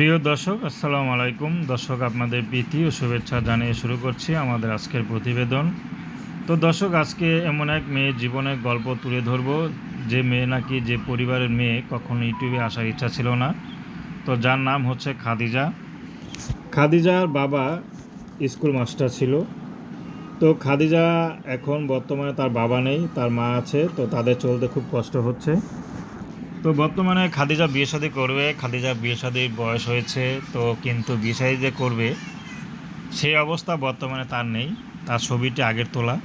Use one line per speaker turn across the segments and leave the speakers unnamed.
প্রিয় দর্শক, আসসালামু আলাইকুম। দর্শক, আপনাদের প্রীতি ও শুভেচ্ছা জানিয়ে শুরু করছি আমাদের আজকের প্রতিবেদন। তো দর্শক, আজকে এমন এক মেয়ের জীবনের গল্প তুলে ধরবো। যে মেয়ে নাকি যে পরিবারের মেয়ে, কখনো ইউটিউবে আসার ইচ্ছা ছিল না। তো যার নাম হচ্ছে খাদিজা। খাদিজার বাবা স্কুল মাস্টার ছিল। তো খাদিজা এখন বর্তমানে তার বাবা নেই, তার মা আছে। তো তাদের চলতে খুব কষ্ট হচ্ছে। তো বর্তমানে খাদিজা বিয়ে শাদী করবে, খাদিজা বিয়ে শাদীর বয়স হয়েছে, তো কিন্তু বিয়ে শাদী যে করবে, সেই অবস্থা বর্তমানে তার নেই। তার ছবিটি আগের তোলা।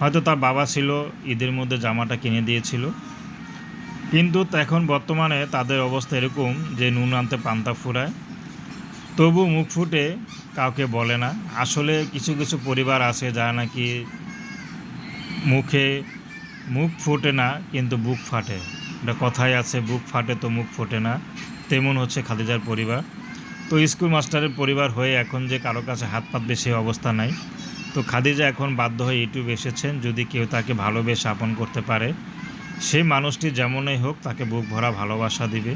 হয়তো তার বাবা ছিল, ঈদের মধ্যে জামাটা কিনে দিয়েছিল। কিন্তু এখন বর্তমানে তাদের অবস্থা এরকম যে নুন আনতে পান্তা ফুরায়। তবু মুখ ফুটে কাউকে বলে না। আসলে কিছু কিছু পরিবার আছে যারা নাকি মুখে মুখ ফোটে না, কিন্তু বুক ফাটে। একটা কথাই আছে, বুক ফাটে তো মুখ ফোটে না। তেমন হচ্ছে খাদিজার পরিবার। তো স্কুল মাস্টারের পরিবার হয়ে এখন যে কারও কাছে হাত পাতবে সেই অবস্থা নাই। তো খাদিজা এখন বাধ্য হয়ে ইউটিউব এসেছেন, যদি কেউ তাকে ভালোবেসে আপন করতে পারে। সেই মানুষটি যেমনই হোক তাকে বুক ভরা ভালোবাসা দিবে।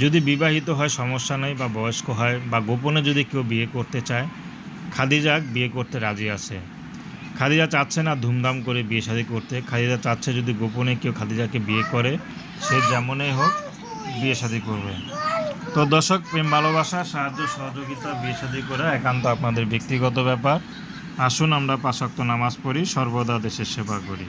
যদি বিবাহিত হয়, সমস্যা নেই বা বয়স্ক হয় বা গোপনে যদি কেউ বিয়ে করতে চায়, খাদিজা বিয়ে করতে রাজি আছে। খাদিজা চাচ্ছে না ধুমধাম করে বিয়ে শাদি করতে। খাদিজা চাচ্ছে যদি গোপনে কেউ খাদিজাকে বিয়ে করে, সে যেমনই হোক বিয়ে শাদি করবে। তো দর্শক, প্রেম, ভালোবাসা, সাহায্য, সহযোগিতা, বিয়ে শাদি করা একান্ত আপনাদের ব্যক্তিগত ব্যাপার। আসুন আমরা পাশাক্ত নামাজ পড়ি, সর্বদা দেশের সেবা করি।